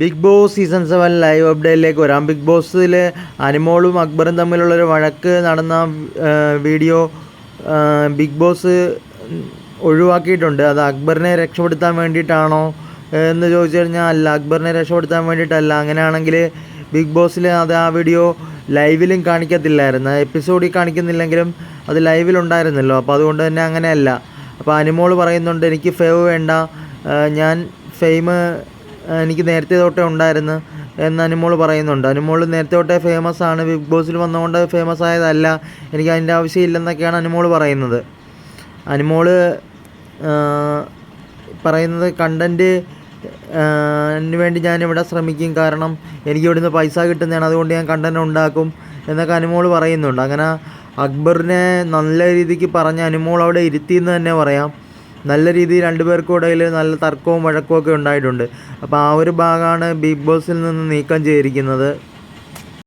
Bigg Boss season seven live അപ്ഡേറ്റിലേക്ക് വരാം. Big ബോസിൽ അനിമോളും അക്ബറും തമ്മിലുള്ളൊരു വഴക്ക് നടന്ന വീഡിയോ ബിഗ് ബോസ് ഒഴിവാക്കിയിട്ടുണ്ട്. അത് അക്ബറിനെ രക്ഷപ്പെടുത്താൻ വേണ്ടിയിട്ടാണോ എന്ന് ചോദിച്ചു കഴിഞ്ഞാൽ അല്ല അക്ബറിനെ രക്ഷപ്പെടുത്താൻ വേണ്ടിയിട്ടല്ല. അങ്ങനെയാണെങ്കിൽ ബിഗ് ബോസിൽ അത് ആ വീഡിയോ ലൈവിലും കാണിക്കത്തില്ലായിരുന്നു. എപ്പിസോഡിൽ കാണിക്കുന്നില്ലെങ്കിലും അത് ലൈവിലുണ്ടായിരുന്നല്ലോ അപ്പോൾ അതുകൊണ്ട് തന്നെ അങ്ങനെയല്ല. അപ്പോൾ അനിമോൾ പറയുന്നുണ്ട് എനിക്ക് ഫേവ് വേണ്ട. ഞാൻ ഫെയിം എനിക്ക് നേരത്തെ തൊട്ടേ ഉണ്ടായിരുന്നു എന്ന് അനുമോൾ പറയുന്നുണ്ട്. അനുമോൾ നേരത്തെ തൊട്ടേ ഫേമസ് ആണ്. ബിഗ് ബോസിൽ വന്നുകൊണ്ട് ഫേമസ് ആയതല്ല. എനിക്ക് അതിന്റെ ആവശ്യമില്ലെന്നൊക്കെയാണ് അനുമോൾ പറയുന്നത്. അനുമോൾ പറയുന്നത് കണ്ടന്റ് വേണ്ടി ഞാനിവിടെ ശ്രമിക്കും. കാരണം എനിക്ക് ഇവിടുന്ന് പൈസ കിട്ടുന്നതാണ്. അതുകൊണ്ട് ഞാൻ കണ്ടന്റ് ഉണ്ടാക്കും എന്നൊക്കെ അനുമോൾ പറയുന്നുണ്ട്. അങ്ങനെ അക്ബറിനെ നല്ല രീതിക്ക് പറഞ്ഞ് അനുമോൾ അവിടെ ഇരുത്തിയെന്ന് തന്നെ പറയാം. നല്ല രീതിയിൽ രണ്ടുപേർക്കും ഇടയിൽ നല്ല തർക്കവും വഴക്കവും ഒക്കെ ഉണ്ടായിട്ടുണ്ട്. അപ്പോൾ ആ ഒരു ഭാഗമാണ് ബിഗ് ബോസിൽ നിന്ന് നീക്കം ചെയ്തിരിക്കുന്നത്.